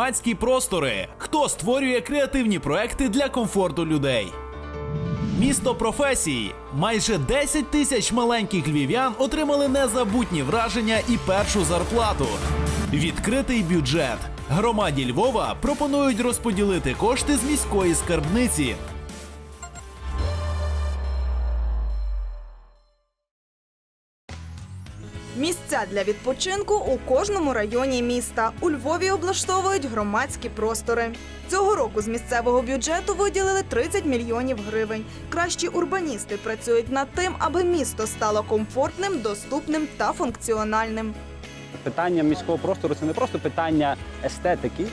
Громадські простори. Хто створює креативні проекти для комфорту людей? Місто професій. Майже 10 тисяч маленьких львів'ян отримали незабутні враження і першу зарплату. Відкритий бюджет. Громаді Львова пропонують розподілити кошти з міської скарбниці. Місця для відпочинку у кожному районі міста. У Львові облаштовують громадські простори. Цього року з місцевого бюджету виділили 30 мільйонів гривень. Кращі урбаністи працюють над тим, аби місто стало комфортним, доступним та функціональним. Питання міського простору це не просто питання естетики,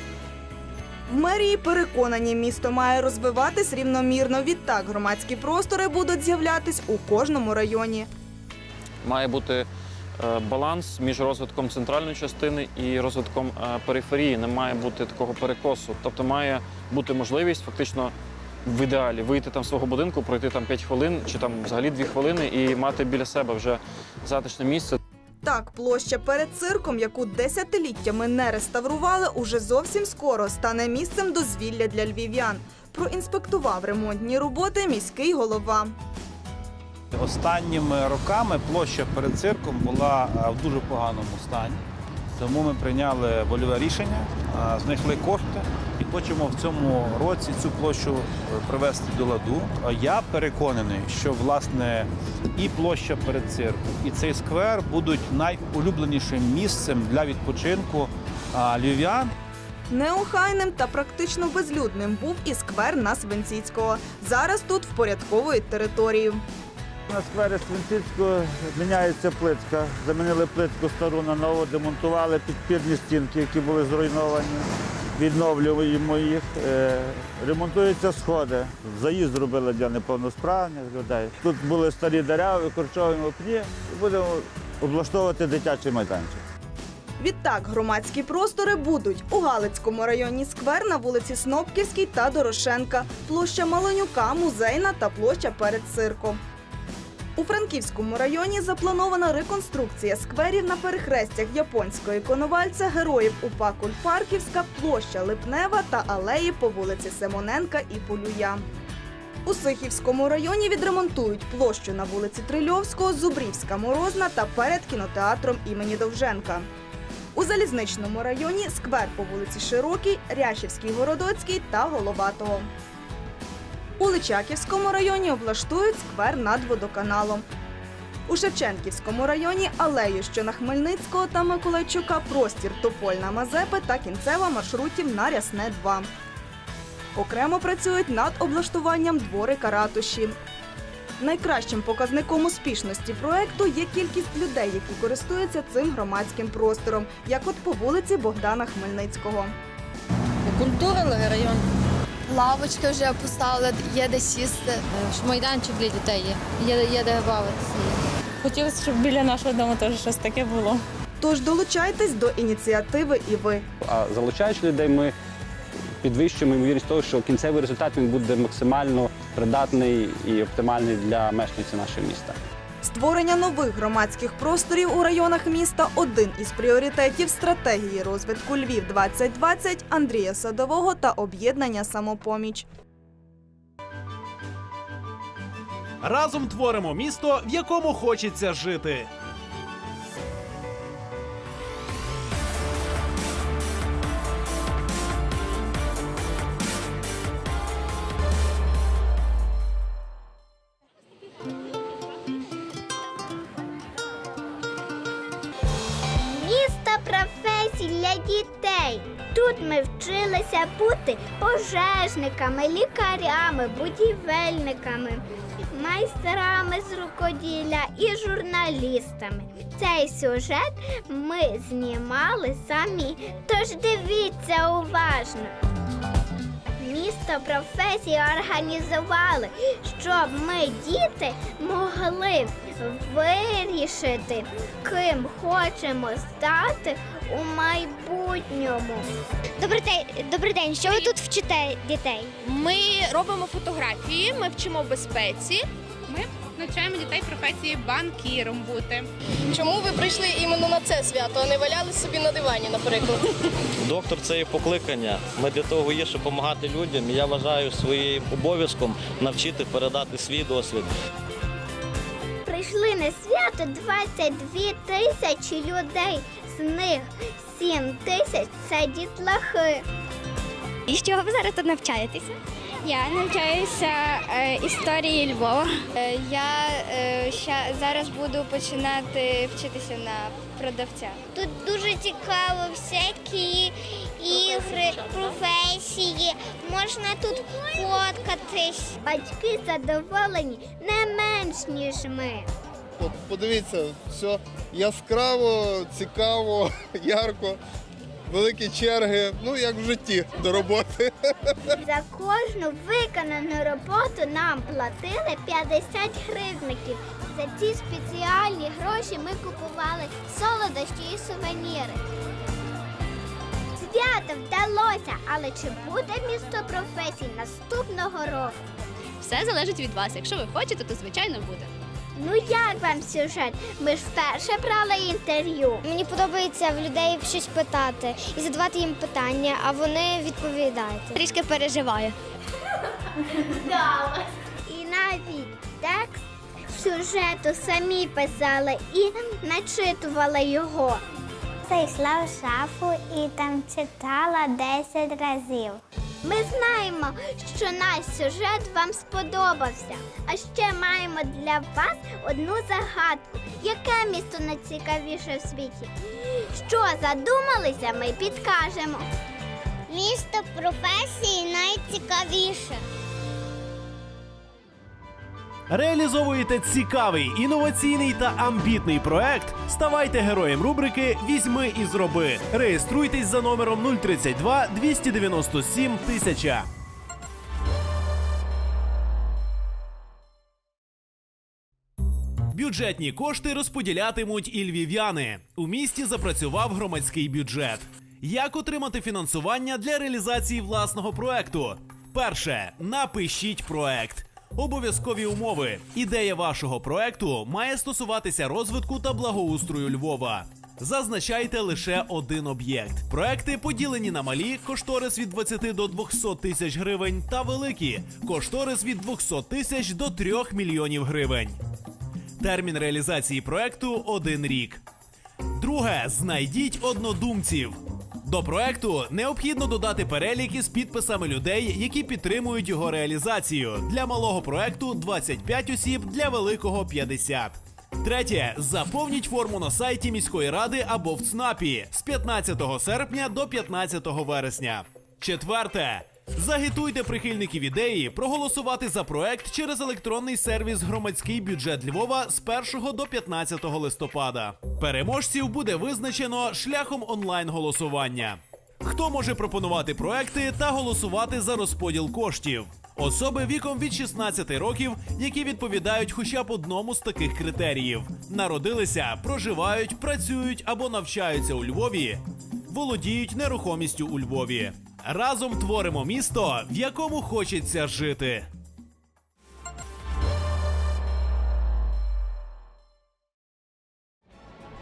В мерії переконані, місто має розвиватись рівномірно. Відтак громадські простори будуть з'являтись у кожному районі. має бути баланс між розвитком центральної частини і розвитком е, периферії. Не має бути такого перекосу. Тобто має бути можливість фактично в ідеалі вийти там з свого будинку, пройти там 5 хвилин чи там взагалі 2 хвилини і мати біля себе вже затишне місце. Так, площа перед цирком, яку десятиліттями не реставрували, уже зовсім скоро стане місцем дозвілля для львів'ян. Проінспектував ремонтні роботи міський голова. Останніми роками площа перед цирком була е, в дуже поганому стані. Тому ми прийняли вольове рішення, е, знайшли кошти і хочемо в цьому році цю площу е, привести до ладу. Я переконаний, що власне і площа перед цирком, і цей сквер будуть найулюбленішим місцем для відпочинку львів'ян Неохайним та практично безлюдним був і сквер на Свинціцького. Зараз тут впорядковують територію. На сквері Свинцівського міняється плитка. Замінили плитку стару на нову, демонтували підпірні стінки, які були зруйновані. Відновлюємо їх. Е, Ремонтуються сходи. Заїзд зробили для неповносправних людей. Тут були старі дерева, викорчовуємо пні будемо облаштовувати дитячий майданчик. Відтак громадські простори будуть у Галицькому районі сквер на вулиці Снопківській та Дорошенка, площа Малонюка, музейна та площа перед цирком. У Франківському районі запланована реконструкція скверів на перехрестях японської коновальця, героїв УПА Кульпарківська, площа Липнева та алеї по вулиці Семоненка і Полюя. У Сихівському районі відремонтують площу на вулиці Трильовського, Зубрівська Морозна та перед кінотеатром імені Довженка. У залізничному районі сквер по вулиці Широкій, Рящівський, Городоцький та Головатого. У Личаківському районі облаштують сквер над водоканалом. У Шевченківському районі алею, що на Хмельницького та Миколайчука, простір Топольна Мазепи та кінцева маршрутів на Рясне 2. Окремо працюють над облаштуванням дворика ратуші. Найкращим показником успішності проекту є кількість людей, які користуються цим громадським простором, як от по вулиці Богдана Хмельницького. Культурили район. Лавочки вже поставили, є де сісти. Майданчик для дітей є. Є, є де бавитися. Хотілося, щоб біля нашого дому теж щось таке було. Тож долучайтесь до ініціативи і ви. а залучаючи людей, ми підвищуємо ймовірність того, що кінцевий результат він буде максимально придатний і оптимальний для мешканців нашого міста. Створення нових громадських просторів у районах міста один із пріоритетів стратегії розвитку Львів 2020 Андрія Садового та об'єднання самопоміч. Разом творимо місто, в якому хочеться жити. Професій для дітей. Тут ми вчилися бути пожежниками, лікарями, будівельниками, майстрами з рукоділля і журналістами. Цей сюжет ми знімали самі, тож дивіться уважно. Місто професії організували, щоб ми, діти, могли вирішити, ким хочемо стати у майбутньому. Добрий день, добрий день. Що ви тут вчите дітей? Ми робимо фотографії, ми вчимо безпеці. Навчаємо дітей професії банкіром бути. Чому ви прийшли іменно на це свято, а не валяли собі на дивані, наприклад? Доктор це є покликання. Ми для того є, щоб допомагати людям. І я вважаю своїм обов'язком навчити передати свій досвід. Прийшли на свято 22 тисячі людей. З них 7 тисяч це дітлахи. І з чого ви зараз тут навчаєтеся? Я навчаюся е, історії Львова. Е, я е, зараз буду починати вчитися на продавця. Тут дуже цікаво всякі ігри, професії. Можна тут фоткатись. Батьки задоволені не менш ніж ми. От подивіться, все яскраво, цікаво, ярко, великі черги, ну як в житті до роботи. За кожну виконану роботу нам платили 50 гривників. За ці спеціальні гроші ми купували солодощі і сувеніри. Свято вдалося, але чи буде місто професій наступного року? Все залежить від вас. Якщо ви хочете, то звичайно буде. Ну як вам сюжет? Ми ж вперше брали інтерв'ю. Мені подобається в людей щось питати і задавати їм питання, а вони відповідають. Трішки переживаю. І навіть текст сюжету самі писали і начитували його. Зайшла в шафу і там читала 10 разів. Ми знаємо, що наш сюжет вам сподобався. А ще маємо для вас одну загадку. Яке місто найцікавіше в світі? Що задумалися, ми підкажемо. Місто професії найцікавіше. Реалізовуєте цікавий, інноваційний та амбітний проект. Ставайте героєм рубрики Візьми і зроби. Реєструйтесь за номером 032 297 1000. Бюджетні кошти розподілятимуть і львів'яни. У місті запрацював громадський бюджет. Як отримати фінансування для реалізації власного проекту? Перше, напишіть проект. Обов'язкові умови. Ідея вашого проекту має стосуватися розвитку та благоустрою Львова. Зазначайте лише один об'єкт. Проекти поділені на малі кошторис від 20 до 200 тисяч гривень та великі кошторис від 200 тисяч до 3 мільйонів гривень. Термін реалізації проекту один рік. Друге, знайдіть однодумців. До проекту необхідно додати перелік із підписами людей, які підтримують його реалізацію. Для малого проекту 25 осіб, для великого 50. Третє. Заповніть форму на сайті міської ради або в ЦНАПі з 15 серпня до 15 вересня. Четверте. Загітуйте прихильників ідеї проголосувати за проект через електронний сервіс Громадський бюджет Львова з 1 до 15 листопада. Переможців буде визначено шляхом онлайн-голосування. Хто може пропонувати проекти та голосувати за розподіл коштів? Особи віком від 16 років, які відповідають хоча б одному з таких критеріїв: народилися, проживають, працюють або навчаються у Львові, володіють нерухомістю у Львові. Разом творимо місто, в якому хочеться жити.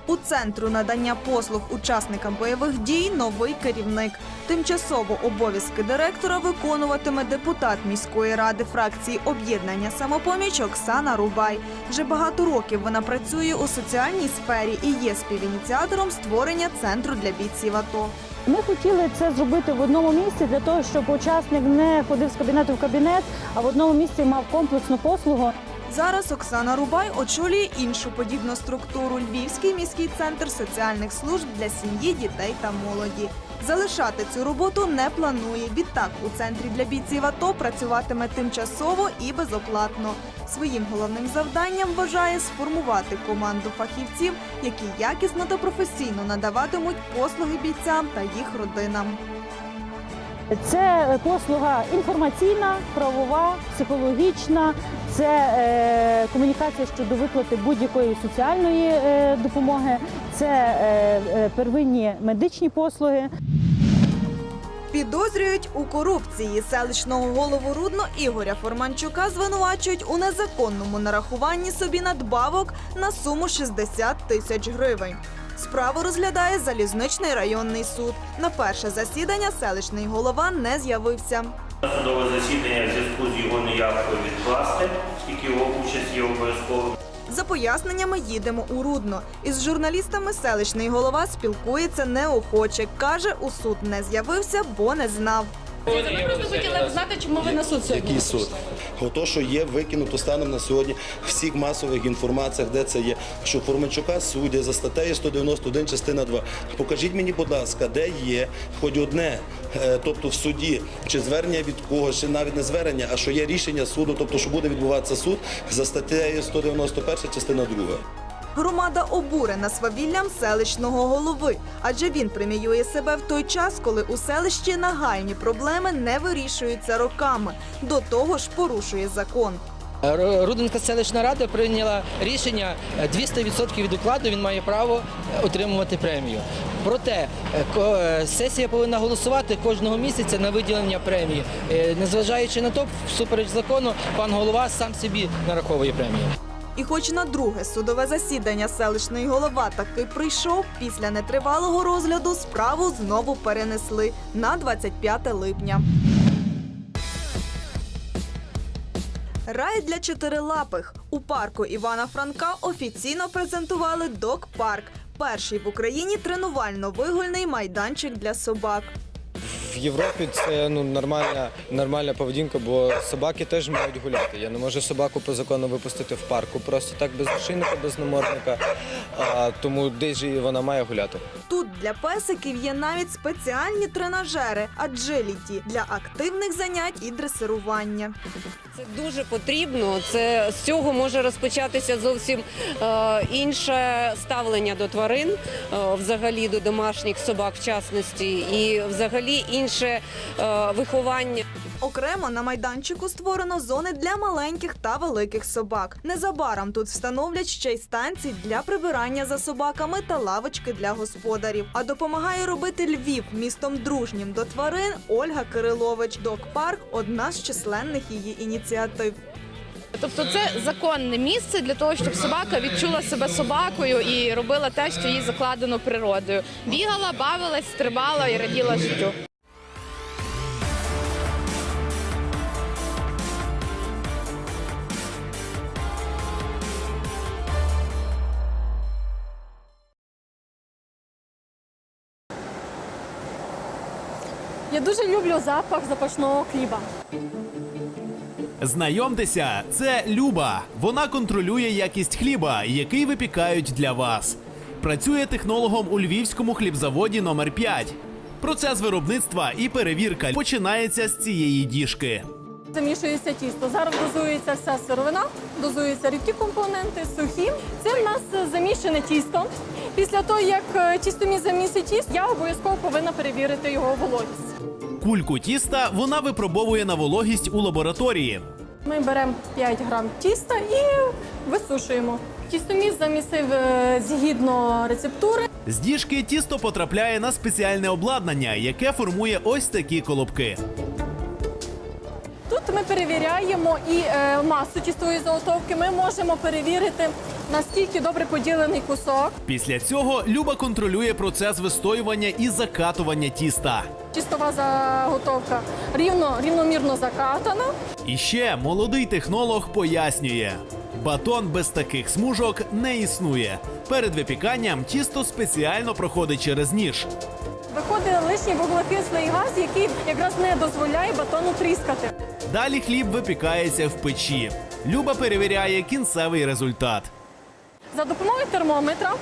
У центру надання послуг учасникам бойових дій новий керівник. Тимчасово обов'язки директора виконуватиме депутат міської ради фракції об'єднання самопоміч Оксана Рубай. Вже багато років вона працює у соціальній сфері і є співініціатором створення центру для бійців АТО. Ми хотіли це зробити в одному місці для того, щоб учасник не ходив з кабінету в кабінет, а в одному місці мав комплексну послугу. Зараз Оксана Рубай очолює іншу подібну структуру Львівський міський центр соціальних служб для сім'ї, дітей та молоді. Залишати цю роботу не планує. Відтак у центрі для бійців АТО працюватиме тимчасово і безоплатно. Своїм головним завданням вважає сформувати команду фахівців, які якісно та професійно надаватимуть послуги бійцям та їх родинам. Це послуга інформаційна, правова, психологічна, це е, комунікація щодо виплати будь-якої соціальної е, допомоги, це е, е, первинні медичні послуги. Підозрюють у корупції селищного голову Рудно Ігоря Форманчука звинувачують у незаконному нарахуванні собі надбавок на суму 60 тисяч гривень. Справу розглядає залізничний районний суд. На перше засідання селищний голова не з'явився. Судове засідання в зв'язку з його неявкою відкласти, оскільки його участь є обов'язковою. За поясненнями їдемо у Рудно. Із журналістами селищний голова спілкується неохоче. Каже, у суд не з'явився, бо не знав. Ми просто хотіли знати, чому ви на суд сьогодні. Який суд? Ото, що є викинуто станом на сьогодні в всіх масових інформаціях, де це є, що Форманчука судять за статтею 191 частина 2. Покажіть мені, будь ласка, де є хоч одне, е, тобто в суді, чи звернення від когось, чи навіть не звернення, а що є рішення суду, тобто що буде відбуватися суд за статтею 191 частина 2. Громада обурена свавіллям селищного голови, адже він преміює себе в той час, коли у селищі нагальні проблеми не вирішуються роками. До того ж порушує закон. Р- Рудинська селищна рада прийняла рішення е, 200% від укладу він має право е, отримувати премію. Проте е, е, сесія повинна голосувати кожного місяця на виділення премії. Е, Незважаючи на то, всупереч закону, пан голова сам собі нараховує премію. І хоч на друге судове засідання селищний голова таки прийшов, після нетривалого розгляду справу знову перенесли на 25 липня. Рай для чотирилапих у парку Івана Франка офіційно презентували Док Парк, перший в Україні тренувально-вигульний майданчик для собак. В Європі це ну нормальна, нормальна поведінка, бо собаки теж мають гуляти. Я не можу собаку по закону випустити в парку просто так без ошейника, без намордника. А, тому десь же вона має гуляти. Тут для песиків є навіть спеціальні тренажери аджиліті для активних занять і дресирування. Це дуже потрібно. Це з цього може розпочатися зовсім е, інше ставлення до тварин, е, взагалі до домашніх собак, в частності, і взагалі інше е, виховання. Окремо на майданчику створено зони для маленьких та великих собак. Незабаром тут встановлять ще й станції для прибирання за собаками та лавочки для господарів. А допомагає робити Львів містом дружнім до тварин Ольга Кирилович. Док парк одна з численних її ініціатив. Тобто це законне місце для того, щоб собака відчула себе собакою і робила те, що їй закладено природою. Бігала, бавилась, стрибала і раділа життю. Я дуже люблю запах запашного хліба. Знайомтеся, це Люба. Вона контролює якість хліба, який випікають для вас. Працює технологом у львівському хлібзаводі номер 5 Процес виробництва і перевірка починається з цієї діжки. Замішується тісто. Зараз дозується вся сировина, дозуються рідкі компоненти, сухі. Це в нас замішане тісто. Після того, як е, тістоміс замісить тісто, я обов'язково повинна перевірити його вологість. Кульку тіста вона випробовує на вологість у лабораторії. Ми беремо 5 грам тіста і висушуємо. Тістоміс замісив е, згідно рецептури. З діжки тісто потрапляє на спеціальне обладнання, яке формує ось такі колобки. Тут ми перевіряємо і е, масу тістової заготовки. Ми можемо перевірити, наскільки добре поділений кусок. Після цього Люба контролює процес вистоювання і закатування тіста. Тістова заготовка рівно, рівномірно закатана. І ще молодий технолог пояснює: батон без таких смужок не існує. Перед випіканням тісто спеціально проходить через ніж. Виходить лишній вуглекислий газ, який якраз не дозволяє батону тріскати. Далі хліб випікається в печі. Люба перевіряє кінцевий результат. За допомогою термометра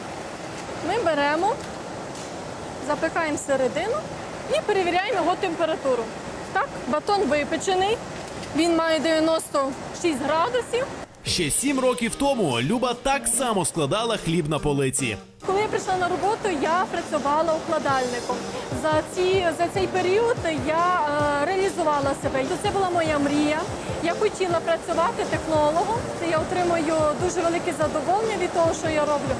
ми беремо, запихаємо середину і перевіряємо його температуру. Так, батон випечений, він має 96 градусів. Ще сім років тому Люба так само складала хліб на полиці. Коли я прийшла на роботу, я працювала укладальником. За, ці, за цей період я е, реалізувала себе. Це була моя мрія. Я хотіла працювати технологом. Я отримую дуже велике задоволення від того, що я роблю.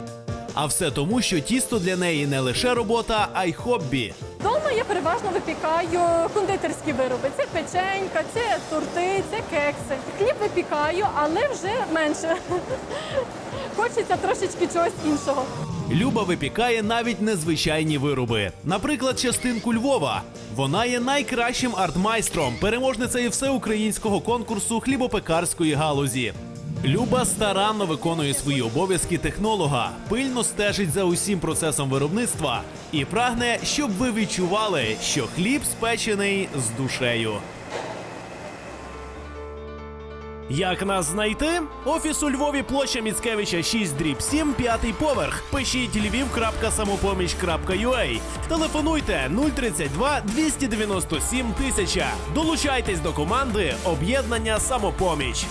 А все тому, що тісто для неї не лише робота, а й хобі. Дома я переважно випікаю кондитерські вироби. Це печенька, це торти, це кекси. Хліб випікаю, але вже менше. Хочеться трошечки чогось іншого. Люба випікає навіть незвичайні вироби. Наприклад, частинку Львова. Вона є найкращим артмайстром, переможницею всеукраїнського конкурсу хлібопекарської галузі. Люба старанно виконує свої обов'язки технолога, пильно стежить за усім процесом виробництва і прагне, щоб ви відчували, що хліб спечений з душею. Як нас знайти? Офіс у Львові, площа Міцкевича 6 дріб 7, п'ятий поверх. Пишіть львів.самопоміч.ua. Телефонуйте 032 297 тисяча. Долучайтесь до команди Об'єднання Самопоміч.